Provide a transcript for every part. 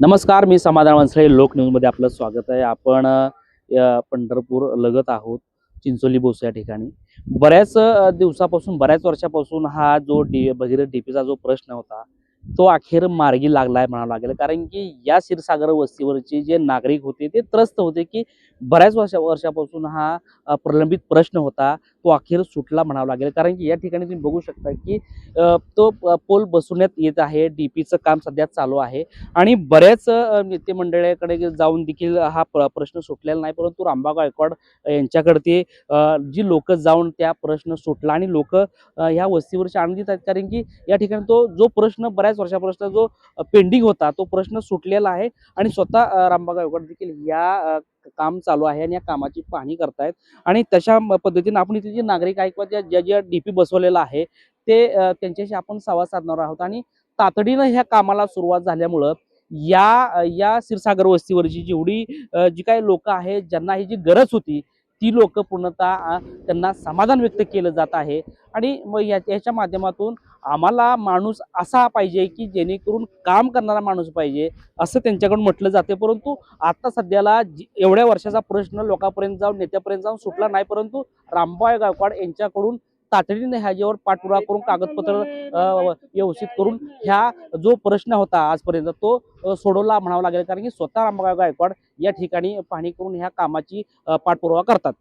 नमस्कार मी समाधान वंसळे लोक न्यूजमध्ये आपलं स्वागत आहे. आपण पंढरपूर लगत आहोत चिंचोली बोस या ठिकाणी. बऱ्याच दिवसापासून बऱ्याच वर्षापासून हा जो डी भगीरथ डीपीचा जो प्रश्न होता तो अखेर मार्गी लागलाय म्हणावं लागेल. कारण की या क्षीरसागर वस्तीवरचे जे नागरिक होते ते त्रस्त होते की बऱ्याच वर्षा वर्षापासून हा प्रलंबित प्रश्न होता. तो अखेर सुटला म्हणावं लागेल. कारण की या ठिकाणी तुम्ही बघू शकता की तो पोल बसवण्यात येत आहे. डीपीचं काम सध्या चालू आहे. आणि बऱ्याच नेते मंडळाकडे जाऊन देखील हा प्रश्न सुटलेला नाही. परंतु रामबा गायकवाड यांच्याकडे ते जी लोक जाऊन त्या प्रश्न सुटला आणि लोक ह्या वस्तीवरचे आनंदित आहेत. कारण की या ठिकाणी तो जो प्रश्न बऱ्याच वर्षापासून जो पेंडिंग होता तो प्रश्न सुटलेला आहे आणि स्वतः रामबाग गायकवाड देखील या काम चालू आहे आणि या कामाची पाहणी करतायत. आणि तशा पद्धतीने आपण इथे जे नागरिक आहे किंवा ज्या ज्या डीपी बसवलेला आहे ते त्यांच्याशी आपण संवाद साधणार आहोत. आणि तातडीनं ह्या कामाला सुरुवात झाल्यामुळं या या क्षीरसागर वस्तीवरची जेवढी जी काही लोक आहेत ज्यांना ही जी गरज होती ती लोक पूर्णतः त्यांना समाधान व्यक्त केलं जात आहे. आणि मग या याच्या माध्यमातून आम्हाला माणूस असा पाहिजे की जेणेकरून काम करणारा माणूस पाहिजे असं त्यांच्याकडून म्हटलं जाते. परंतु आता सध्याला एवढ्या वर्षाचा प्रश्न लोकांपर्यंत जाऊन नेत्यापर्यंत जाऊन सुटला नाही. परंतु रामबाय गायकवाड यांच्याकडून तातडीने ह्याच्यावर पाठपुरावा करून कागदपत्र व्यवस्थित करून ह्या जो प्रश्न होता आजपर्यंत तो सोडवला म्हणावा लागेल. कारण की स्वतः रामबाय गायकवाड या ठिकाणी पाहणी करून ह्या कामाची पाठपुरावा करतात.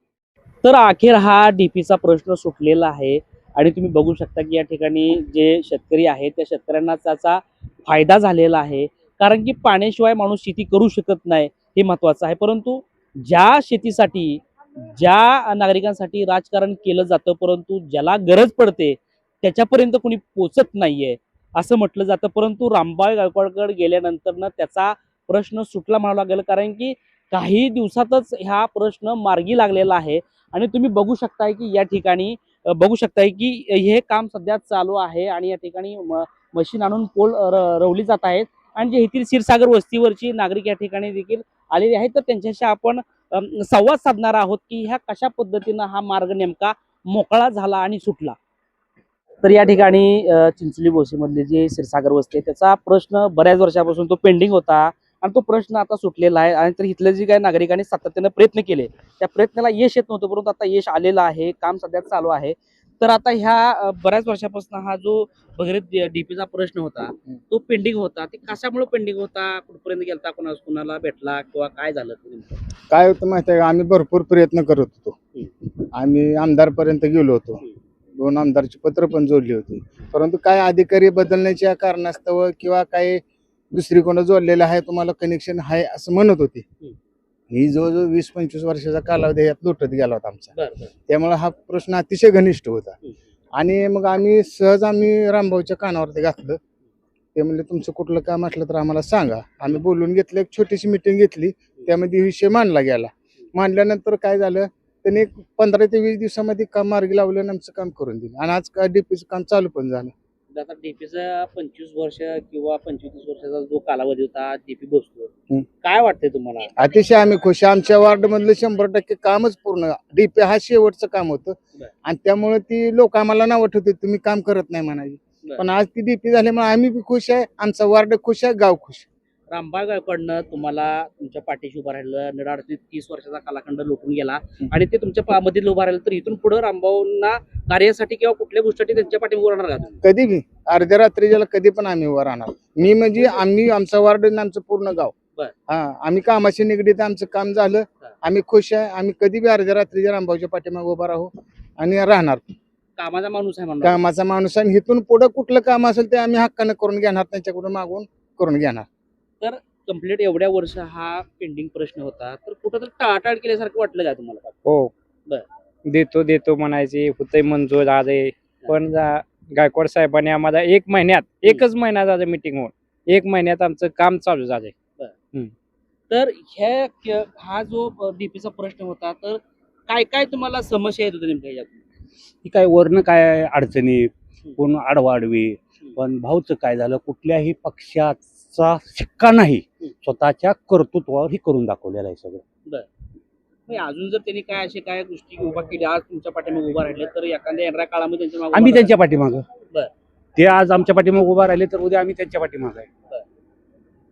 तर अखेर हा डीपीचा प्रश्न सुटलेला आहे. आणि तुम्ही बघू शकता की या ठिकाणी जे शेतकरी आहेत त्या शेतकऱ्यांना त्याचा फायदा झालेला आहे. कारण की पाण्याशिवाय माणूस शेती करू शकत नाही हे महत्वाचं आहे. परंतु ज्या शेतीसाठी ज्या नागरिकांसाठी राजकारण केलं जातं परंतु ज्याला गरज पडते त्याच्यापर्यंत कोणी पोचत नाहीये असं म्हटलं जातं. परंतु रामबाई गायकवाडकडे गेल्यानंतर त्याचा प्रश्न सुटला म्हणावा लागेल. कारण की काही दिवसातच हा प्रश्न मार्गी लागलेला आहे. आणि तुम्ही बघू शकताय की या ठिकाणी बघू शकताय की हे काम सध्या चालू आहे आणि या ठिकाणी मशीन आणून पोल रवली जात आहेत. आणि जे येथील क्षीरसागर वस्तीवरची नागरिक या ठिकाणी देखील आलेले आहेत. तर त्यांच्याशी आपण संवाद साधणार आहोत की ह्या कशा पद्धतीनं हा मार्ग नेमका मोकळा झाला आणि सुटला? तर या ठिकाणी अ, चिंचोली बोसीमधले जे क्षीरसागर वस्ती आहे त्याचा प्रश्न बऱ्याच वर्षापासून तो पेंडिंग होता. आणि तो प्रश्न आता सुटलेला आहे. आणि तर इथले जे काही नागरिकांनी सातत्यानं प्रयत्न केले त्या प्रयत्नाला यश येत नव्हतं परंतु आता यश आलेलं आहे काम सध्या चालू आहे. तर आता ह्या बऱ्याच वर्षापासून हा जो वगैरे डीपीचा प्रश्न होता तो पेंडिंग होता. ते कशामुळे पेंडिंग होता? कुठपर्यंत गेलता कोणा कुणाला भेटला किंवा काय झालं? काय होतं माहिती आहे का? आम्ही भरपूर प्रयत्न करत होतो. आम्ही आमदारपर्यंत गेलो होतो. दोन आमदारची पत्र पण जोडली होती. परंतु काय अधिकारी बदलण्याच्या कारणास्तव किंवा काही दुसरी कोण जोडलेलं आहे तुम्हाला कनेक्शन आहे असं म्हणत होते. ही जवळजवळ वीस पंचवीस वर्षाचा कालावधी यात लुटत गेला होता आमचा. त्यामुळे हा प्रश्न अतिशय घनिष्ठ होता. आणि मग आम्ही सहज आम्ही रामभाऊच्या कानावरती घातलं. ते म्हणले तुमचं कुठलं काम असलं तर आम्हाला सांगा. आम्ही बोलून घेतलं एक छोटीशी मिटिंग घेतली. त्यामध्ये विषय मांडला गेला. मांडल्यानंतर काय झालं त्यांनी पंधरा ते वीस दिवसामध्ये काम मार्गी लावलं आणि आमचं काम करून दिलं. आणि आज काय डीपीचं काम चालू पण झालं. आता डीपीचा पंचवीस वर्ष किंवा पंचवीस वर्षाचा जो कालावधी होता डीपी बसतो. काय वाटतंय तुम्हाला अतिशय आम्ही खुश आहे. आमच्या वार्ड मधलं शंभर टक्के कामच पूर्ण डीपी हा शेवटचं काम होतं. आणि त्यामुळे ती लोक आम्हाला नाव होते तुम्ही काम करत नाही म्हणाली बरं. पण आज ती डीपी झाल्यामुळे आम्ही बी खुश आहे आमचा वार्ड खुश आहे गाव खुश आहे. रामबाग गायकवाडनं तुम्हाला तुमच्या पाठीशी उभा राहिलं निडाडती तीस वर्षाचा कालखंड लुटून गेला आणि ते तुमच्या मध्ये उभा राहिलं तर इथून पुढे रामभाऊंना कार्यासाठी किंवा कुठल्या गोष्टीसाठी त्यांच्या पाठीशी उभं राहणार का? कधी बी अर्ध्या रात्रीच्याला कधी पण आम्ही उभा राहणार मी म्हणजे आम्ही आमचा वार्ड आणि आमचं पूर्ण गाव. हा आम्ही कामाशी निगडीत आमचं काम झालं. आम्ही खुश आहे आम्ही कधी बी अर्ध्या रात्रीच्या रामभाऊच्या पाठीमागे उभा राहू आणि राहणार कामाचा माणूस आहे कामाचा माणूस आहे आणि इथून पुढे कुठलं काम असेल ते आम्ही हक्कानं करून घेणार त्यांच्याकडून मागून करून घेणार कंप्लीट एवढ्या वर्ष हा पेंडिंग प्रश्न होता तर कुठं तर टाळाटाळ केल्यासारखं वाटलं का तुम्हाला? हो. बर. देतो देतो म्हणायचे होतंय मंजूर आहे. पण जा- गायकवाड साहेबांनी आम्हाला एक महिन्यात एकच महिना झालं मिटिंग होऊन एक महिन्यात आमचं काम चालू झालंय. तर ह्या क- हा जो डीपीचा प्रश्न होता तर काय काय तुम्हाला समस्या येत होत्या नेमक्या ही काय वर्ण काय अडचणी कोण आडवाडवी पण भाऊचं काय झालं कुठल्याही पक्षाचा शिक्का नाही. स्वतःच्या कर्तृत्वावर ही करून दाखवलेलं आहे सगळं. नाही, अजून जर त्यांनी काय असे काय गोष्टी उभा केल्या आज तुमच्या पाठीमागे उभा राहिले तर एखाद्या येणाऱ्या काळामध्ये त्यांच्या मागे आम्ही त्यांच्या पाठीमागं. बरं. ते आज आमच्या पाठीमागे उभा राहिले तर उद्या आम्ही त्यांच्या पाठीमागं आहे.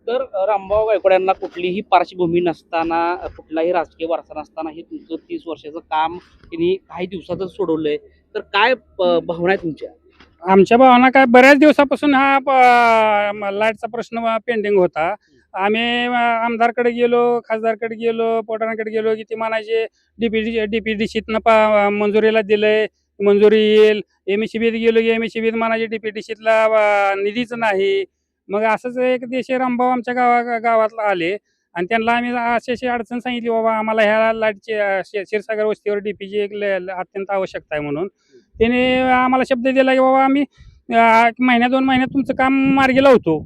तर रामभाऊ गायकवाड यांना कुठलीही पार्श्वभूमी नसताना कुठलाही राजकीय वारसा नसताना हे तुमचं तीस वर्षाचं काम त्यांनी काही दिवसातच सोडवलंय. तर काय भावना आहे तुमच्या? आमच्या भावना काय बऱ्याच दिवसापासून हा लाईटचा प्रश्न पेंडिंग होता. आम्ही आमदारकडे गेलो खासदारकडे गेलो पोटारांकडे गेलो की ते म्हणायचे डीपीडी डीपीडीशीतनं मंजुरीला दिलंय मंजुरी येईल. एम एस गेलो की एम एस म्हणायचे डीपीडीशीतला निधीच नाही. मग असंच एक देशी रामभाऊ आमच्या गावा गावातला आले. आणि त्यांना आम्ही अशी अशी अडचण सांगितली बाबा आम्हाला ह्या लाईटची अं, क्षीरसागर वस्तीवर डीपीची एक अत्यंत आवश्यकता आहे म्हणून. त्याने आम्हाला शब्द दिला की बाबा आम्ही महिन्या दोन महिन्यात तुमचं काम मार्गी लावतो.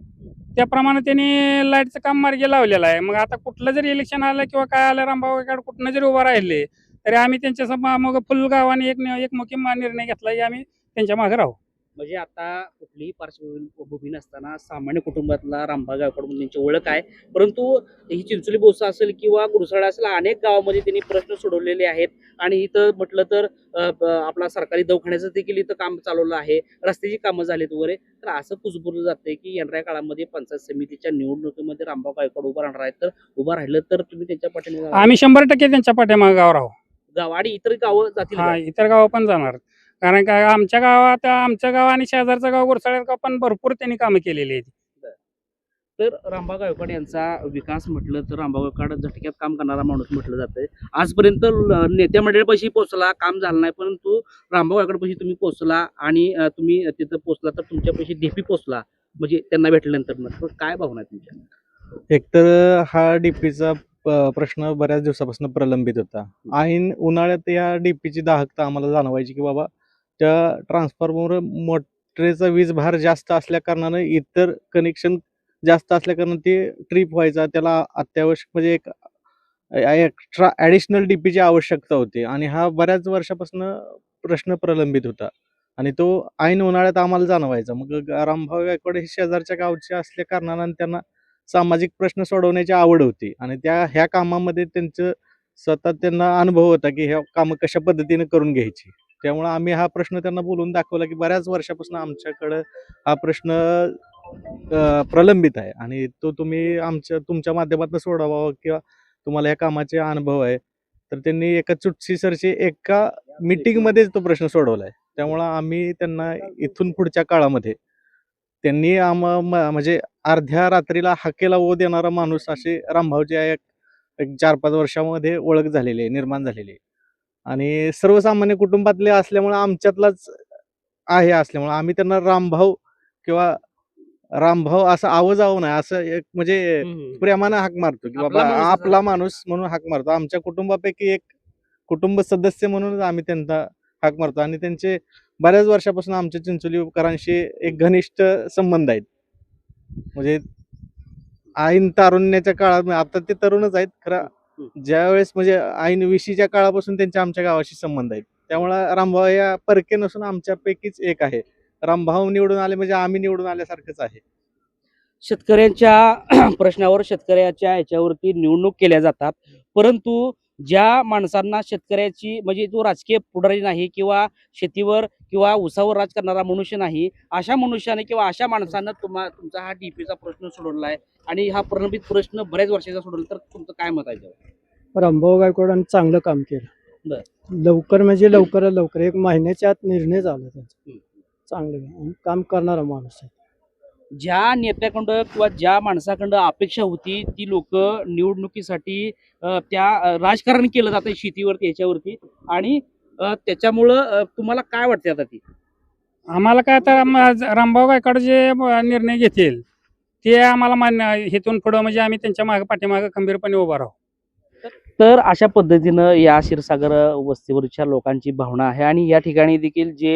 त्याप्रमाणे त्यांनी लाईटचं काम मार्गी लावलेलं आहे. मग आता कुठलं जरी इलेक्शन आलं किंवा काय आलं रामभाऊ कुठनं जरी उभं राहिले तरी आम्ही त्यांच्या मग फुल गावाने एक एकमुखी निर्णय घेतला की आम्ही त्यांच्या मागे राहू. म्हणजे आता कुठलीही पार्श्वभूमी नसताना सामान्य कुटुंबातला रामभाऊ गायकवाड म्हणून त्यांची ओळख आहे. परंतु ही चिंचोली बोसा असेल किंवा गुरसाळा असेल अनेक गावामध्ये त्यांनी प्रश्न सोडवलेले आहेत. आणि इथं म्हटलं तर आपला सरकारी दवाखान्याचं देखील इथं काम चालवलं आहे. रस्त्याची कामं झालीत वगैरे. तर असं कुजबुरलं जाते की येणाऱ्या काळामध्ये पंचायत समितीच्या निवडणुकीमध्ये रामभाऊ गायकवाड उभा राहणार आहेत तर उभा राहिलं तर तुम्ही त्यांच्या पाठीमागे आम्ही शंभर टक्के त्यांच्या पाठीमागे गाव राहू. गाव आणि इतर गावं जातील? इतर गावं पण जाणार. कारण का आमच्या गावात आमचं गाव आणि शेजारचं गाव गुरसाळ्यात गाव पण भरपूर त्यांनी कामं केलेली आहेत. तर रामभाऊ गायकवाड यांचा विकास म्हटलं तर रामभाऊ गायकवाड झटक्यात काम करणारा माणूस म्हटलं जातंय. आजपर्यंत नेत्या मंडळीपाशी पोहोचला काम झालं नाही परंतु रामभाऊ गायकवाडपाशी तुम्ही पोहोचला आणि तुम्ही तिथं पोहोचला तर तुमच्यापाशी डीपी पोहोचला म्हणजे त्यांना भेटल्यानंतर तर काय भावना आहे तुमच्या? एकतर हा डीपीचा प्रश्न बऱ्याच दिवसापासून प्रलंबित होता. ऐन उन्हाळ्यात या डीपीची दाहकता आम्हाला जाणवायची की बाबा त्या ट्रान्सफॉर्मरवर मोटरेचा वीज भार जास्त असल्याकारणानं इतर कनेक्शन जास्त असल्याकारणानं ते ट्रिप व्हायचा. त्याला अत्यावश्यक म्हणजे एक एक्स्ट्रा ॲडिशनल डीपीची आवश्यकता होती. आणि हा बऱ्याच वर्षापासून प्रश्न प्रलंबित होता. आणि तो ऐन उन्हाळ्यात आम्हाला जाणवायचा. मग रामभाऊ गायकवाड हे शेजारच्या गावचे असल्या कारणानं त्यांना सामाजिक प्रश्न सोडवण्याची आवड होती. आणि त्या ह्या कामामध्ये त्यांचं स्वतः त्यांना अनुभव होता की ह्या कामं कशा पद्धतीने करून घ्यायची. त्यामुळं आम्ही हा प्रश्न त्यांना बोलून दाखवला की बऱ्याच वर्षापासून आमच्याकडं हा प्रश्न प्रलंबित आहे. आणि तो तुम्ही आमच्या तुमच्या माध्यमातून सोडवावा हो किंवा तुम्हाला या कामाचे अनुभव आहे. तर त्यांनी एका चुटशीसरशी एका मीटिंगमध्येच तो प्रश्न सोडवला आहे त्यामुळं आम्ही त्यांना इथून पुढच्या काळामध्ये त्यांनी आम म- म्हणजे अर्ध्या रात्रीला हाकेला ओ देणारा माणूस असे रामभाऊजी एक चार पाच वर्षामध्ये ओळख झालेली आहे निर्माण झालेली आहे. आणि सर्वसामान्य कुटुंबातले असल्यामुळे आमच्यातलाच आहे असल्यामुळे. आम्ही त्यांना रामभाऊ किंवा रामभाऊ असं आवाजावं नाही. असं एक म्हणजे प्रेमानं हाक मारतो की आपला बाबा माणूस आपला माणूस म्हणून हाक मारतो. आमच्या कुटुंबापैकी एक कुटुंब सदस्य म्हणूनच आम्ही त्यांना हाक मारतो. आणि त्यांचे बऱ्याच वर्षापासून आमच्या चिंचोलीकरांशी एक घनिष्ठ संबंध आहेत. म्हणजे ऐन तारुण्याच्या काळात आता ते तरुणच आहेत. खरं ज्यावेळेस म्हणजे ऐन विशीच्या काळापासून त्यांचे आमच्या गावाशी संबंध आहेत. त्यामुळं रामभाऊ या परके नसून आमच्यापैकीच एक आहे. रामभाऊ निवडून आले म्हणजे आम्ही निवडून आल्यासारखंच आहे. शेतकऱ्यांच्या प्रश्नावर शेतकऱ्याच्या याच्यावरती निवडणूक केल्या जातात. परंतु ज्या माणसांना शेतकऱ्याची म्हणजे जो राजकीय पुढारी नाही किंवा शेतीवर किंवा उसावर राज करणारा मनुष्य नाही अशा मनुष्याने किंवा अशा माणसानं तुम्हा तुमचा हा डीपीचा प्रश्न सोडवला आहे आणि हा प्रलंबित प्रश्न बऱ्याच वर्षाचा सोडवला तर तुमचं काय मत आहे? रामभाऊ गायकवाडांनी चांगलं काम केलं लवकर म्हणजे लवकर लवकर एक महिन्याच्या आत निर्णय झाला त्यांचा. चांगलं काम करणारा माणूस आहे ज्या नेत्याकडं किंवा ज्या माणसाकडं अपेक्षा होती ती लोक निवडणुकीसाठी त्या राजकारण केलं जातं शेतीवरती याच्यावरती. आणि त्याच्यामुळं तुम्हाला काय वाटते आता ती? आम्हाला काय तर रामभाऊ गायकवाड जे निर्णय घेतील ते आम्हाला मान्य हेतून पुढं म्हणजे आम्ही त्यांच्या मागे पाठीमागे खंबीरपणे उभा राहू. तर अशा पद्धतीनं या क्षीरसागर वस्तीवरच्या लोकांची भावना आहे आणि या ठिकाणी देखील जे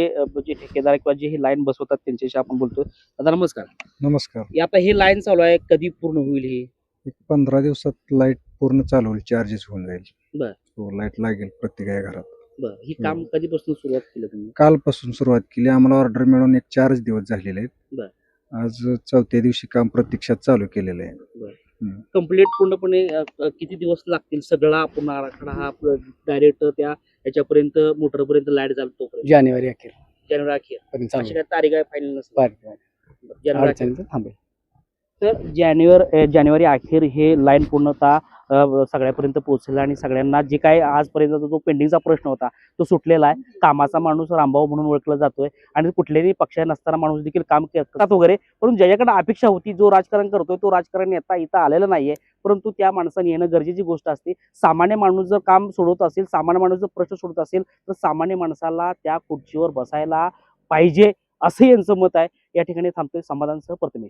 जे ठेकेदार किंवा जे ही लाईन बसवतात त्यांच्याशी आपण बोलतोय. दादा नमस्कार. नमस्कार. हे आता ही लाईन चालू आहे कधी पूर्ण होईल ही? एक पंधरा दिवसात लाइट पूर्ण चालू होईल चार्जेस होऊन जाईल. बर. हो लाइट लागेल प्रत्येक घरात. बरं ही काम कधीपासून सुरुवात केली तुम्ही? कालपासून सुरुवात केली. आम्हाला ऑर्डर मिळून एक चारच दिवस झालेले. आहेत. आज चौथ्या दिवशी काम प्रत्यक्षात चालू केलेलं आहे. कंप्लीट पूर्णपणे किती दिवस लागतील? सगळा पूर्ण आराखडा हा डायरेक्ट त्या याच्यापर्यंत मोटरपर्यंत लाइट तोपर्यंत? जानेवारी अखेर. जानेवारी अखेर. तारीख आहे फायनल नसते जानेवारी अखेर. थांबेल. तर जानेवारी जानेवारी अखेर हे लाईन पूर्णतः सगळ्यापर्यंत पोहोचलेला आणि सगळ्यांना जे काय आजपर्यंत जो पेंडिंगचा प्रश्न होता तो सुटलेला आहे. कामाचा माणूस रामभाऊ म्हणून ओळखला जातोय आणि कुठल्याही पक्ष नसताना माणूस देखील काम करतात वगैरे. परंतु ज्याच्याकडे अपेक्षा होती जो राजकारण करतोय तो राजकारण येता इथं आलेला नाहीये. परंतु त्या माणसाने येणं गरजेची गोष्ट असते. सामान्य माणूस जर काम सोडवत असेल सामान्य माणूस जर प्रश्न सोडत असेल तर सामान्य माणसाला त्या खुर्चीवर बसायला पाहिजे असं यांचं मत आहे. या ठिकाणी थांबतोय समाधानसह प्रथमेश